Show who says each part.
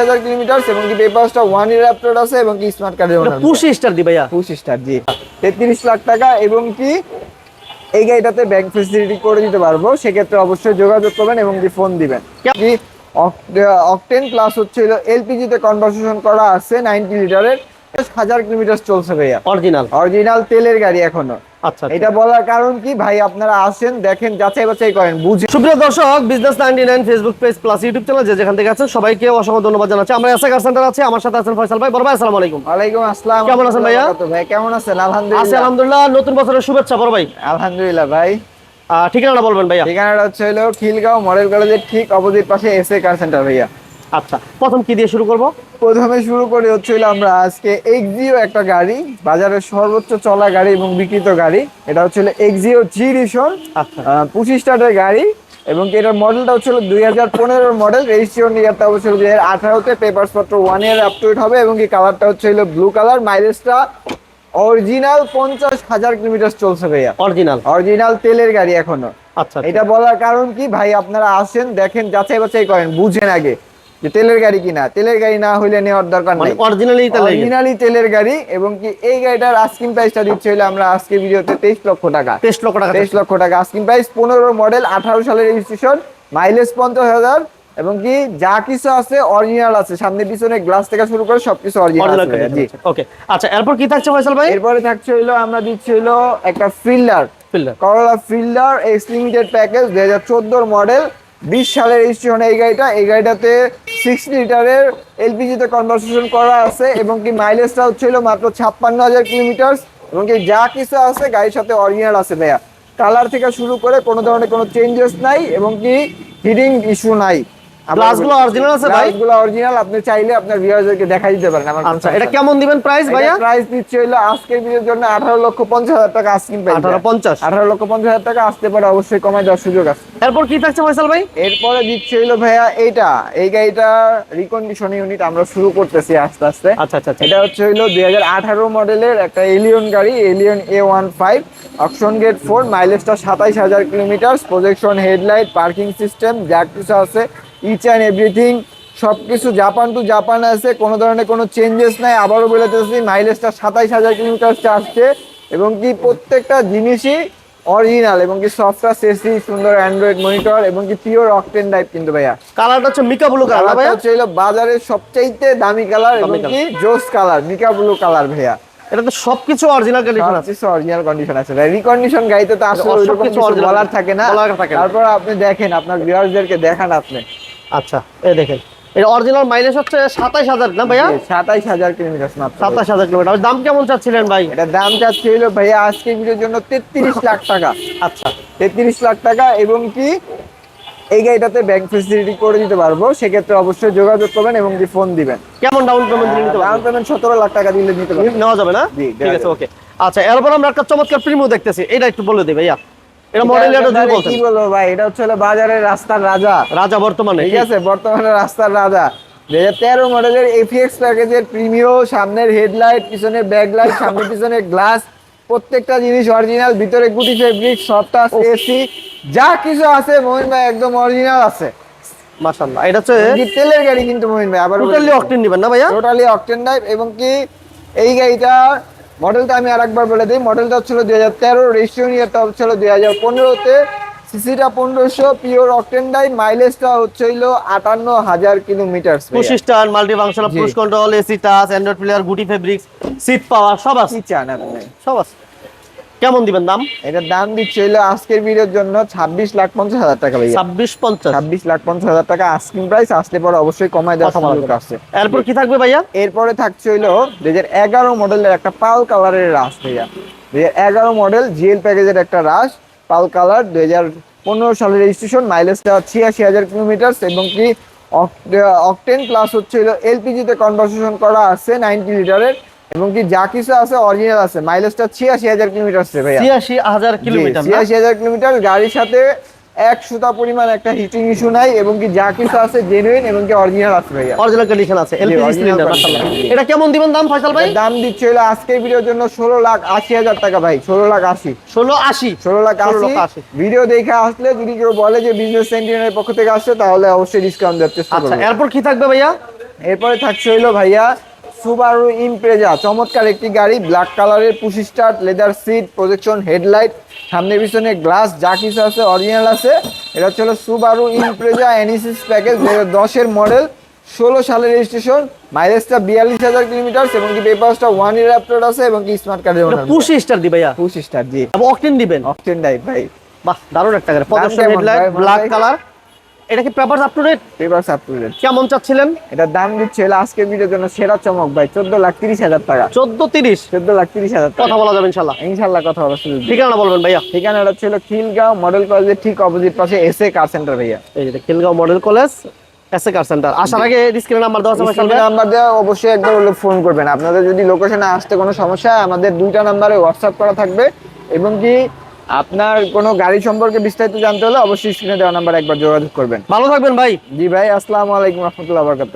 Speaker 1: হাজার কিলোমিটার এবং কি পেপারসটা ওয়ান ইয়ার আপলোড আছে এবং কি স্মার্ট কার্ডের ওনার
Speaker 2: পুশ স্টার দি ভাইয়া।
Speaker 1: Push star ji. তেত্রিশ লাখ টাকা এবং কি এই গাড়িটাতে ব্যাংক ফেসিলিটি করে দিতে পারব। সেক্ষেত্রে অবশ্যই যোগাযোগ করবেন এবং কি ফোন দিবেন। কি অকটেন প্লাস হচ্ছে এলপিজি তে কনভার্সেশন করা আছে নাইনটি লিটারের হাজার কিলোমিটার চলছে ভাইয়া।
Speaker 2: অরিজিনাল
Speaker 1: অরিজিনাল তেলের গাড়ি এখনও।
Speaker 2: আচ্ছা
Speaker 1: এটা বলার কারণ কি? ভাই আপনারা আসেন দেখেন যাচাই বাছাই করেন বুঝে
Speaker 2: সুপ্রিয় দর্শক business ninety nine Facebook page plus YouTube channel যে যেখান থেকে আছেন সবাইকে অসংখ্য ধন্যবাদ জানাচ্ছি। আমরা এসএ কার সেন্টার আছে আমার সাথে আছেন ফয়সাল ভাই। বড় ভাই আসসালামু আলাইকুম।
Speaker 1: ওয়ালাইকুম আসসালাম।
Speaker 2: কেমন আছেন ভাইয়া?
Speaker 1: তো ভাই কেমন আছেন?
Speaker 2: আছি
Speaker 1: আলহামদুলিল্লাহ।
Speaker 2: আলহামদুলিল্লাহ নতুন বছরের শুভেচ্ছা বড় ভাই।
Speaker 1: আলহামদুলিল্লাহ ভাই।
Speaker 2: ঠিকানাটা বলবেন ভাইয়া।
Speaker 1: ঠিকানাটা হচ্ছে হলো খিলগাঁও মডেল কলেজের ঠিক অপোজিট পাশে এসএ কার সেন্টার ভাইয়া।
Speaker 2: আচ্ছা প্রথম কি দিয়ে শুরু করব?
Speaker 1: প্রথমে শুরু করে হচ্ছিল আমরা আজকে এক্সিও একটা গাড়ি বাজারের সর্বোচ্চ চলা গাড়ি এবং বিক্রিত গাড়ি। এটা হচ্ছিল এক্সিও জি
Speaker 2: আচ্ছা।
Speaker 1: পঁচিশ স্টার্টের গাড়ি এবং এটার মডেলটা হচ্ছিল দুই হাজার পনেরোর মডেল। রেজিস্ট্রেশন ইয়ারটা হচ্ছিল দুই হাজার আঠারোতে পেপার পত্র ওয়ান ইয়ার আপ টু হবে এবং কি কালারটা হচ্ছিল ব্লু কালার মাইলেজটা অরিজিনাল পঞ্চাশ হাজার কিলোমিটার চলছে ভাইয়া।
Speaker 2: অরিজিনাল
Speaker 1: অরিজিনাল তেলের গাড়ি এখনও।
Speaker 2: আচ্ছা এটা
Speaker 1: এটা বলার কারণ কি? ভাই আপনারা আসেন দেখেন যাচাই বাছাই করেন বুঝেন আগে। যে তেলের গাড়ি কিনা তেলের গাড়ি না হইলে নেওয়ার দরকার নাই।
Speaker 2: অরিজিনালি
Speaker 1: অরিজিনালি তেলের গাড়ি এবং কি এই গাড়িটার আস্কিং প্রাইসটা দিচ্ছে হলো আমরা আজকে ভিডিওতে তেইশ লক্ষ টাকা।
Speaker 2: টেস্ট লক্ষ টাকা
Speaker 1: তেইশ লক্ষ টাকা। আস্কিং প্রাইস পনেরো মডেল আঠারো সালের রেজিস্ট্রেশন মাইলেজ পঞ্চাশ হাজার এবং কি যা কিছু আছে অরিজিনাল আছে। সামনে পিছনে গ্লাস থেকে শুরু করে সবকিছু অরিজিনাল
Speaker 2: অরিজিনাল
Speaker 1: জি।
Speaker 2: ওকে আচ্ছা এরপর কি থাকছে ফয়সাল ভাই?
Speaker 1: এরপরে থাকছে হইল আমরা দিচ্ছি হইল একটা Fielder
Speaker 2: Fielder
Speaker 1: Corolla Fielder X limited package দুই হাজার চোদ্দোর মডেল বিশ সালের রেজিস্ট্রেশন এই গাড়িটা। এই গাড়িটাতে সিক্স লিটারের এলপিজিতে কনভার্সেশন করা আছে এবং কি মাইলেজটা হচ্ছিল মাত্র ছাপ্পান্ন হাজার কিলোমিটার এবং কি যা কিছু আছে গাড়ির সাথে অরিজিনাল আছে ভাইয়া। কালার থেকে শুরু করে কোনো ধরনের কোনো চেঞ্জেস নাই এবং কি হিডিং ইস্যু নাই।
Speaker 2: গ্লাসগুলো original আছে ভাই?
Speaker 1: গ্লাসগুলো অরিজিনাল আপনি চাইলে আপনার ভিউয়ারদেরকে দেখা দিতে পারেন আমার
Speaker 2: আচ্ছা এটা কেমন দিবেন প্রাইস ভাইয়া?
Speaker 1: প্রাইস দিচ্ছে হলো আজকের ভিডিওর জন্য আঠারো লক্ষ পঞ্চাশ হাজার টাকা আস্কিং প্রাইস
Speaker 2: আঠারো পঞ্চাশ?
Speaker 1: আঠারো লক্ষ পঞ্চাশ হাজার টাকা আসতে পারে অবশ্যই কমায় দেওয়ার সুযোগ আছে।
Speaker 2: এরপর কি থাকছে ফয়সাল ভাই?
Speaker 1: এরপরে দিচ্ছে হইল ভাইয়া এইটা। এই গাড়িটা রিকন্ডিশন ইউনিট আমরা শুরু করতেছি আস্তে আস্তে।
Speaker 2: আচ্ছা আচ্ছা আচ্ছা।
Speaker 1: এটা হচ্ছে হাজার আঠারো মডেলের একটা এলিয়ন গাড়ি Allion A one five option gate four মাইলেজটা সাতাইশ হাজার kilometre projection headlight parking system যা কিছু আছে ইচ অ্যান্ড এভরিথিং সব কিছু জাপান টু জাপান আছে কোনো ধরনের কোনো চেঞ্জেস নাই আবারও বলেতেছি মাইলেজটা সাতাইশ হাজার কিলোমিটার আসছে এবং কি প্রত্যেকটা জিনিসই অরিজিনাল এবং কি সফটওয়্যার সেসি সুন্দর অ্যান্ড্রয়েড মনিটর এবং কি পিওর অকটেন টাইপ কিন্তু ভাইয়া।
Speaker 2: কালারটা হচ্ছে মিকা ব্লু কালার ভাইয়া?
Speaker 1: হচ্ছে হলো বাজারের সবচাইতে দামি কালার এবং কি জোস কালার মিকা ব্লু কালার ভাইয়া।
Speaker 2: এটা তো সবকিছু অরিজিনাল কন্ডিশন আছে।
Speaker 1: সবকিছু অরিজিনাল কন্ডিশন আছে ভাই রিকন্ডিশন গাড়িতে তো আসলে ওইরকম কিছু বলার থাকে না। তারপর আপনি দেখেন আপনার ভিউয়ারদেরকে দেখান আপনি।
Speaker 2: আচ্ছা এই দেখেন। এটা অরিজিনাল মাইলেজ হচ্ছে সাতাইশ হাজার না ভাইয়া?
Speaker 1: সাতাইশ হাজার কিলোমিটার
Speaker 2: সাতাশ হাজার কিলোমিটার দাম কেমন চাচ্ছিলেন ভাই?
Speaker 1: এটা দাম চাচ্ছে হলো ভাইয়া আজকে ভিডিওর জন্য তেত্রিশ লাখ টাকা।
Speaker 2: আচ্ছা।
Speaker 1: তেত্রিশ লাখ টাকা এবং কি এই গাড়িটাতে ব্যাংক ফেসিলিটি করে দিতে পারব। সেক্ষেত্রে অবশ্যই যোগাযোগ করবেন এবং কি ফোন দিবেন।
Speaker 2: কেমন ডাউন পেমেন্ট দিলে নিতে
Speaker 1: ডাউন পেমেন্ট সতেরো লাখ টাকা দিলে নিতে পারবেন।
Speaker 2: নেওয়া যাবে না? ঠিক আছে ওকে আচ্ছা এরপর আমরা একটা চমৎকার প্রিমিও দেখতেছি। এটা একটু বলে দিই ভাইয়া। এটা মডেল এটা যদি বলতেন
Speaker 1: কি বলব ভাই? এটা হচ্ছে হলো বাজারের রাস্তার রাজা।
Speaker 2: রাজা বর্তমানে
Speaker 1: ঠিক আছে বর্তমানে রাস্তার রাজা। দুই হাজার তেরো মডেলের এফিএক্স প্যাকেজের প্রিমিও সামনের হেডলাইট পিছনে ব্যাকলাইট সামনে পিছনে গ্লাস প্রত্যেকটা জিনিস অরিজিনাল ভিতরে গুটি ফেব্রিক সফটাস এসি যা কিছু আছে মোহিন ভাই একদম অরিজিনাল আছে।
Speaker 2: মাশাআল্লাহ এটা হচ্ছে
Speaker 1: তেলের গাড়ি কিন্তু মোহিন ভাই আবার
Speaker 2: টোটালি অকটেন দিবেন না ভাইয়া?
Speaker 1: টোটালি অকটেন টাইপ এবং কি এই গাড়িটা মডেলটা আমি আরেকবার বলে দিই। মডেলটা হচ্ছিল দুই হাজার তেরো রেজিস্ট্রেশন ইয়ারটা হচ্ছিল দুই হাজার পনেরোতে। সিসিটা পনেরোশো পিওর অকটেন টাইপ মাইলেজটা হচ্ছে হইল আটান্ন হাজার কিলোমিটার
Speaker 2: পঁচিশটা মাল্টি ফাংশনাল
Speaker 1: জি।
Speaker 2: Push control AC touch Android player গুটি ফেব্রিক্স সিট পাওয়ার সব আছে। সব আছে। কেমন দিবেন দাম?
Speaker 1: এটার দাম দিচ্ছে হইল আজকের ভিডিওর জন্য ছাব্বিশ লাখ পঞ্চাশ হাজার টাকা ভাইয়া।
Speaker 2: ছাব্বিশ পঞ্চাশ।
Speaker 1: ছাব্বিশ লাখ পঞ্চাশ হাজার টাকা আস্কিং প্রাইস আসলে পরে অবশ্যই কমায় দেওয়া
Speaker 2: যাবে।
Speaker 1: আছে।
Speaker 2: এরপর কি থাকবে ভাইয়া?
Speaker 1: এরপরে থাকছে হইল দুই হাজার এগারো মডেলের একটা পাল কালারের রাস ভাইয়া। দুই হাজার এগারো মডেল জিএল প্যাকেজের একটা রাস পাল কালার দুই হাজার পনেরো সালের রেজিস্ট্রেশন মাইলেজটা ছিয়াশি হাজার কিলোমিটার এবং কি অকটেন প্লাস হচ্ছে এলপিজিতে কনভার্সেশন করা আছে নাইনটি লিটারের এবং কি যা কিছু আছে অরিজিনাল আছে। মাইলেজটা ছিয়াশি হাজার কিলোমিটার ভাইয়া।
Speaker 2: ছিয়াশি হাজার কিলোমিটার?
Speaker 1: ছিয়াশি হাজার কিলোমিটার গাড়ির সাথে এক সুতা পরিমাণ একটা হিটিং ইস্যু নাই এবং কি যা কিছু আছে জেনুইন এবং কি অরিজিনাল আছে ভাইয়া।
Speaker 2: অরিজিনাল কন্ডিশন আছে এলপিজি সিলিন্ডার মাশাআল্লাহ। এটা কেমন দিবেন দাম ফয়সাল ভাই?
Speaker 1: দাম দিচ্ছে হলো আজকের ভিডিওর জন্য ষোলো লাখ আশি হাজার টাকা ভাই ষোলো লাখ আশি।
Speaker 2: ষোলো আশি।
Speaker 1: ষোলো লাখ
Speaker 2: 16
Speaker 1: আশি।
Speaker 2: লাখ আশি।
Speaker 1: ভিডিও দেখে আসলে যদি কেউ বলে যে বিজনেস সেন্টিনের পক্ষ থেকে আসছে তাহলে অবশ্যই ডিসকাউন্ট দেওয়ার চেষ্টা করব আচ্ছা
Speaker 2: এরপর কি থাকবে ভাইয়া?
Speaker 1: এরপরে থাকছে হইল ভাইয়া সুবারু ইমপ্রেজা চমৎকার একটি গাড়ি ব্ল্যাক কালারের push start leather seat projection headlight সামনে পিছনে গ্লাস যা কিছু আছে অরিজিনাল আছে। এটা হচ্ছে হলো সুবারু ইমপ্রেজা এনিসিস প্যাকেজ দু দশের মডেল ষোলো সালের রেজিস্ট্রেশন মাইলেজটা বিয়াল্লিশ হাজার কিলোমিটার এবং কি পেপারসটা ওয়ান ইয়ার আপলোড আছে এবং কি স্মার্ট কার্ডের
Speaker 2: পুশি স্টার দি ভাইয়া।
Speaker 1: পুশি জি।
Speaker 2: এবং অকটেন দিবেন।
Speaker 1: অকটেন ভাই।
Speaker 2: বাহ দারুণ একটা গাড়ি।
Speaker 1: কেমন
Speaker 2: হেডলাইট ব্ল্যাক কালার এটা কি paper up to date
Speaker 1: papers up to date
Speaker 2: কেমন চাচ্ছিলেন?
Speaker 1: এটার দাম দিচ্ছে আজকের ভিডিওর জন্য সেরা চমক ভাই। চোদ্দ লাখ তিরিশ হাজার টাকা।
Speaker 2: চোদ্দ তিরিশ?
Speaker 1: চোদ্দ লাখ তিরিশ হাজার
Speaker 2: কথা বলা যাবে ইনশাল্লাহ।
Speaker 1: ইনশাল্লাহ কথা হবে সুযোগ দিই।
Speaker 2: ঠিকানা বলবেন ভাইয়া।
Speaker 1: ঠিকানাটা ছিল খিলগাঁও মডেল কলেজের ঠিক অপোজিট পাশে এসএ কার সেন্টার ভাইয়া।
Speaker 2: এই যে Khilgaon model college S A car centre আসার আগে স্ক্রিনে নাম্বার দেওয়া আছে
Speaker 1: স্ক্রিনে নাম্বার দেওয়া অবশ্যই একবার হলো ফোন করবেন। আপনাদের যদি লোকেশনে আসতে কোনো সমস্যা হয় আমাদের দুইটা নাম্বারে হোয়াটসঅ্যাপ করা থাকবে। এবং কি আপনার কোনো গাড়ি সম্পর্কে বিস্তারিত জানতে হলে অবশ্যই স্ক্রিনে দেওয়া নাম্বার একবার যোগাযোগ করবেন।
Speaker 2: ভালো থাকবেন ভাই।
Speaker 1: জি ভাই আসসালামু আলাইকুম রহমতুল্লাহ বরকাত